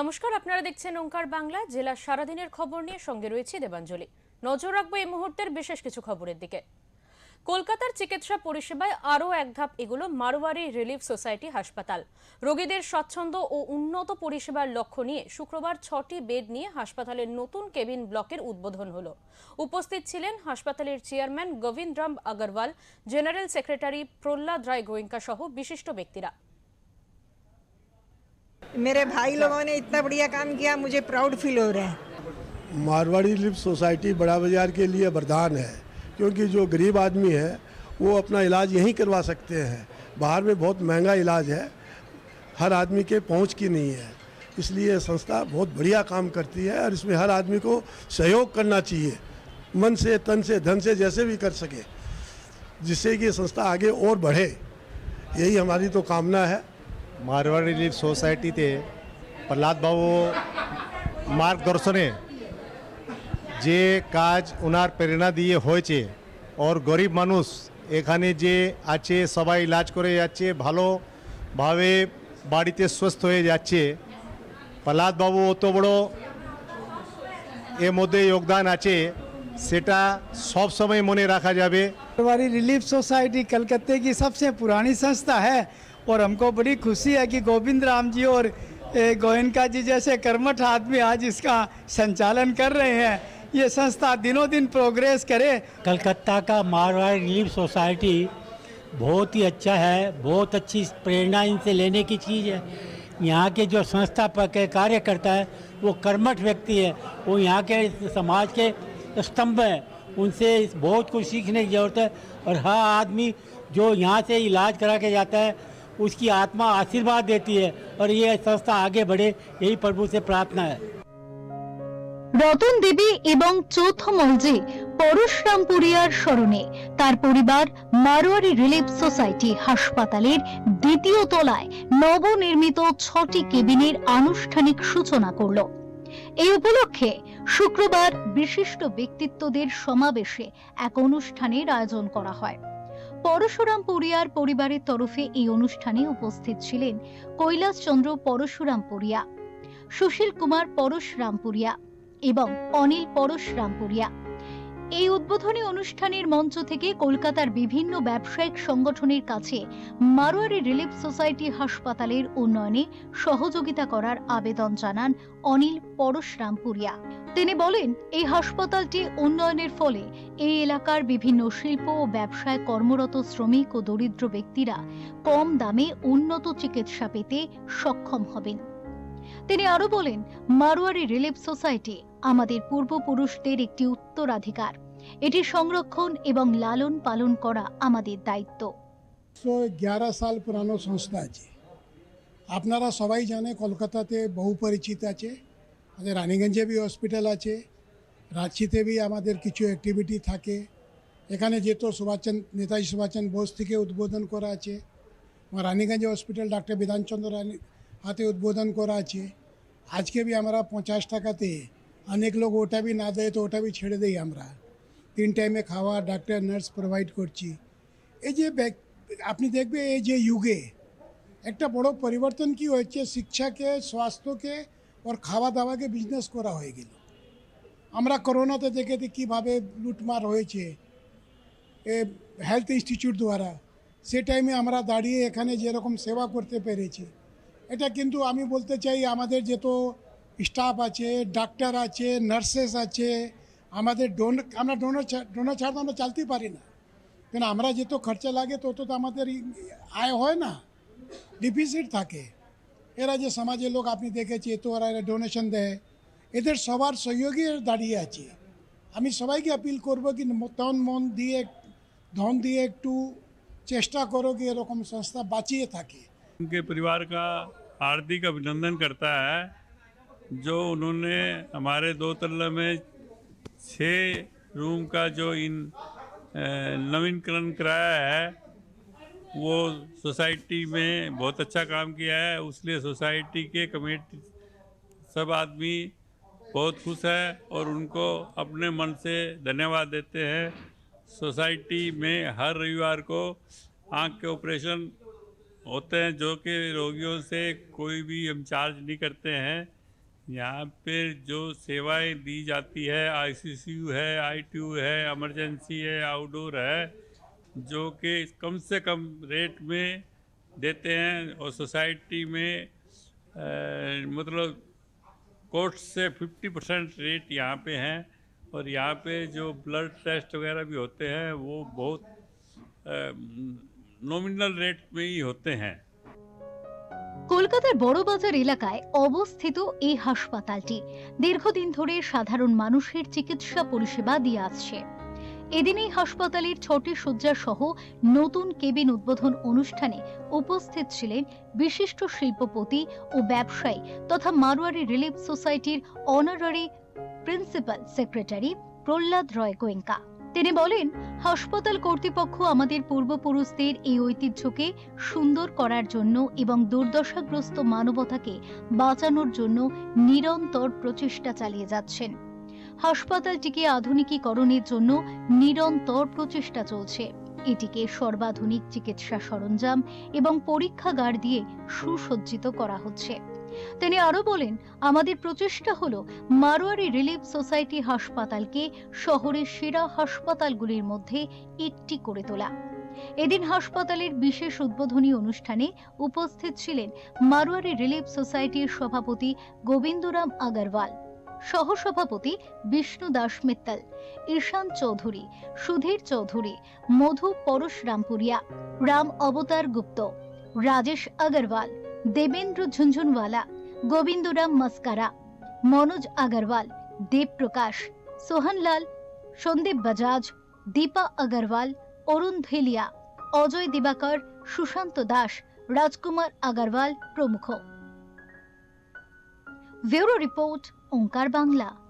নমস্কার, আপনারা দেখছেন ওঙ্কার বাংলা। জেলার সারাদিনের খবর নিয়ে সঙ্গে রয়েছে দেবাঞ্জলি। নজর রাখব এই মুহূর্তের বিশেষ কিছু খবরের দিকে। কলকাতার চিকিৎসা পরিষেবায় আরও এক ধাপ এগুলো মারোয়ারি রিলিফ সোসাইটি হাসপাতাল। রোগীদের স্বচ্ছন্দ ও উন্নত পরিষেবার লক্ষ্য নিয়ে শুক্রবার ছটি বেড নিয়ে হাসপাতালের নতুন কেবিন ব্লকের উদ্বোধন হলো। উপস্থিত ছিলেন হাসপাতালের chairman Gobinda Ram Agarwal, general secretary Prahlad Rai Goenka সহ বিশিষ্ট ব্যক্তিরা। मेरे भाई लोगों ने इतना बढ़िया काम किया मुझे प्राउड फील हो रहा है। मारवाड़ी लिप सोसाइटी बड़ा बाज़ार के लिए वरदान है क्योंकि जो गरीब आदमी है वो अपना इलाज यहीं करवा सकते हैं। बाहर में बहुत महँगा इलाज है हर आदमी के पहुँच की नहीं है। इसलिए संस्था बहुत बढ़िया काम करती है और इसमें हर आदमी को सहयोग करना चाहिए मन से तन से धन से जैसे भी कर सके जिससे कि संस्था आगे और बढ़े। यही हमारी तो कामना है। मारवाड़ी रिलीफ सोसायटी थे प्रहलाद भाव मार्गदर्शने जे काज उनार प्रेरणा दिए हो और गरीब मानूष एखने जे आचे इलाज कर भलो भावे बाड़ीते स्वस्थ हो जाए प्रहलाद बाबू अत बड़ो ए मध्य योगदान आटा सब समय मने रखा जाए रिलीफ सोसाइटी कलकत्ते की सबसे पुरानी संस्था है। और हमको बड़ी खुशी है कि गोविंद राम जी और गोयनका जी जैसे कर्मठ आदमी आज इसका संचालन कर रहे हैं। ये संस्था दिनों दिन प्रोग्रेस करे। कलकत्ता का मारवाड़ रिलीफ सोसाइटी बहुत ही अच्छा है, बहुत अच्छी प्रेरणा इनसे लेने की चीज़ है। यहाँ के जो संस्था पर के कार्य करता है, वो कर्मठ व्यक्ति है। वो यहाँ के समाज के स्तंभ हैं। उनसे बहुत कुछ सीखने की ज़रूरत है। और हर आदमी जो यहाँ से इलाज करा के जाता है उसकी आत्मा आशीर्वाद देती है और ये संस्था आगे बढ़े यही प्रभु से प्रार्थना है রতন দেবী এবং চৌথ মৌজি পরশুরামপুরিয়ার স্মরণে তার পরিবার মারোয়ারি রিলিফ সোসাইটি হাসপাতালের দ্বিতীয় তলায় নবনির্মিত ছটি কেবিনের আনুষ্ঠানিক সূচনা করল এই উপলক্ষে শুক্রবার বিশিষ্ট ব্যক্তিত্বদের সমাবেশে এক অনুষ্ঠানের আয়োজন করা হয় পরশুরাম পুরিয়ার পরিবারের তরফে এই অনুষ্ঠানে উপস্থিত ছিলেন কৈলাস চন্দ্র পরশুরাম পুরিয়া, সুশীল কুমার পরশুরাম পুরিয়া এবং অনিল পরশুরামপুরিয়া এই উদ্বোধনী অনুষ্ঠানের মঞ্চ থেকে কলকাতার বিভিন্ন ব্যবসায়িক সংগঠনের কাছে মারোয়ারি রিলিফ সোসাইটি হাসপাতালের উন্নয়নে সহযোগিতা করার আবেদন জানান অনিল পরশুরামপুরিয়া। তিনি বলেন, এই হাসপাতালটি উন্নয়নের ফলে এই এলাকার বিভিন্ন শিল্প ও ব্যবসায় কর্মরত শ্রমিক ও দরিদ্র ব্যক্তিরা কম দামে উন্নত চিকিৎসা পেতে সক্ষম হবেন। তিনি আরও বলেন, মারোয়ারি রিলিফ সোসাইটি আমাদের পূর্বপুরুষদের একটি উত্তরাধিকার। এটি সংরক্ষণ এবং লালন পালন করা আমাদের দায়িত্ব। এগারো সাল পুরানো সংস্থা আছে। আপনারা সবাই জানে কলকাতাতে বহু পরিচিত আছে। আমাদের রানীগঞ্জে বি হসপিটাল আছে। রাঁচিতে বি আমাদের কিছু অ্যাক্টিভিটি থাকে। এখানে যেহেতু সুভাষচন্দ্র, নেতাজি সুভাষচন্দ্র বোস থেকে উদ্বোধন করা আছে। রানীগঞ্জে হসপিটাল ডাক্তার বিধানচন্দ্র রানী হাতে উদ্বোধন করা আছে। আজকে বি আমরা পঞ্চাশ টাকাতে অনেক লোক ওটা বি না দেয় তো ওটা বি ছেড়ে দিই আমরা। তিন টাইমে খাওয়া ডাক্তার নার্স প্রোভাইড করছি। এই যে আপনি দেখবে এই যে যুগে একটা বড় পরিবর্তন কি হয়েছে? শিক্ষাকে, স্বাস্থ্যকে, ওর খাওয়া দাওয়াকে বিজনেস করা হয়ে গেল। আমরা করোনাতে দেখেছি কীভাবে লুটমার হয়েছে। এ হেলথ ইনস্টিটিউট দ্বারা। সে টাইমে আমরা দাঁড়িয়ে এখানে যেরকম সেবা করতে পেরেছি। এটা কিন্তু আমি বলতে চাই আমাদের যে তো স্টাফ আছে ডাক্তার আছে নার্সেস আছে আমাদের ডোন আমরা ডোনার ডোনার ছাড়া তো আমরা চালতেই পারি না কেন আমরা যেত খরচা লাগে তত তো আমাদের ই- আয় হয় না ডিফিসিট থাকে এরা যে সমাজের লোক আপনি দেখেছি তো ওরা ডোনেশন দেয় এদের সবার সহযোগী দাঁড়িয়ে আছে আমি সবাইকে আপিল করব কি তন মন দিয়ে ধন দিয়ে একটু চেষ্টা করো কি এরকম সংস্থা বাঁচিয়ে থাকে उनके परिवार का हार्दिक अभिनंदन करता है जो उन्होंने हमारे दो तल्ला में छः रूम का जो इन नवीनकरण कराया है, वो सोसाइटी में बहुत अच्छा काम किया है। उसलिए सोसाइटी के कमेटी, सब आदमी बहुत खुश है और उनको अपने मन से धन्यवाद देते हैं। सोसाइटी में हर रविवार को आँख के ऑपरेशन होते हैं, जो कि रोगियों से कोई भी हम चार्ज नहीं करते हैं। यहाँ पे जो सेवाएँ दी जाती है आईसीसीयू है आईटीयू है इमरजेंसी है आउटडोर है जो कि कम से कम रेट में देते हैं और सोसाइटी में अ, मतलब कोर्ट से 50 परसेंट रेट यहाँ पे हैं और यहाँ पे जो ब्लड टेस्ट वगैरह भी होते हैं वो बहुत नॉमिनल रेट में ही होते हैं। কলকাতার বড়বাজার এলাকায় অবস্থিত এই হাসপাতালটি দীর্ঘদিন ধরে সাধারণ মানুষের চিকিৎসা পরিষেবা দিয়ে আসছে। এদিন এই হাসপাতালের ছটি শয্যা সহ নতুন কেবিন উদ্বোধন অনুষ্ঠানে উপস্থিত ছিলেন বিশিষ্ট শিল্পপতি ও ব্যবসায়ী তথা মারোয়ারি রিলিফ সোসাইটির honorary principal secretary Prahlad Roy Goenka তিনি বলেন, হাসপাতাল কর্তৃপক্ষ আমাদের পূর্বপুরুষদের এই ঐতিহ্যকে সুন্দর করার জন্য এবং দুর্দশাগ্রস্ত মানবতাকে বাঁচানোর জন্য নিরন্তর প্রচেষ্টা চালিয়ে যাচ্ছেন। হাসপাতালটিকে আধুনিকীকরণের জন্য নিরন্তর প্রচেষ্টা চলছে। এটিকে সর্বাধুনিক চিকিৎসা সরঞ্জাম এবং পরীক্ষাগার দিয়ে সুসজ্জিত করা হচ্ছে। তিনি আরও বলেন, আমাদের প্রচেষ্টা হলো মারোয়ারি রিলিফ সোসাইটি হাসপাতালকে শহরের সেরা হাসপাতালগুলির মধ্যে একটি করে তোলা। এদিন হাসপাতালের বিশেষ উদ্বোধনী অনুষ্ঠানে উপস্থিত ছিলেন মারোয়ারি রিলিফ সোসাইটির সভাপতি গোবিন্দরাম আগরওয়াল, সহসভাপতি বিষ্ণু দাস মিত্তল, ঈশান চৌধুরী, সুধীর চৌধুরী, মধু পরশ রামপুরিয়া রাম অবতার গুপ্ত, রাজেশ আগরওয়াল দেবেন্দ্র ঝুনঝুনওয়ালা, গোবিন্দরাম মাস্কারা, মনোজ আগরওয়াল, দেবপ্রকাশ, সোহনলাল, সন্দীপ বাজাজ, দীপা আগরওয়াল, অরুণ ধেলিয়া অজয় দিবাকর, সুশান্ত দাস, রাজকুমার আগরওয়াল প্রমুখ। ব্যুরো রিপোর্ট, ওঙ্কার বাংলা।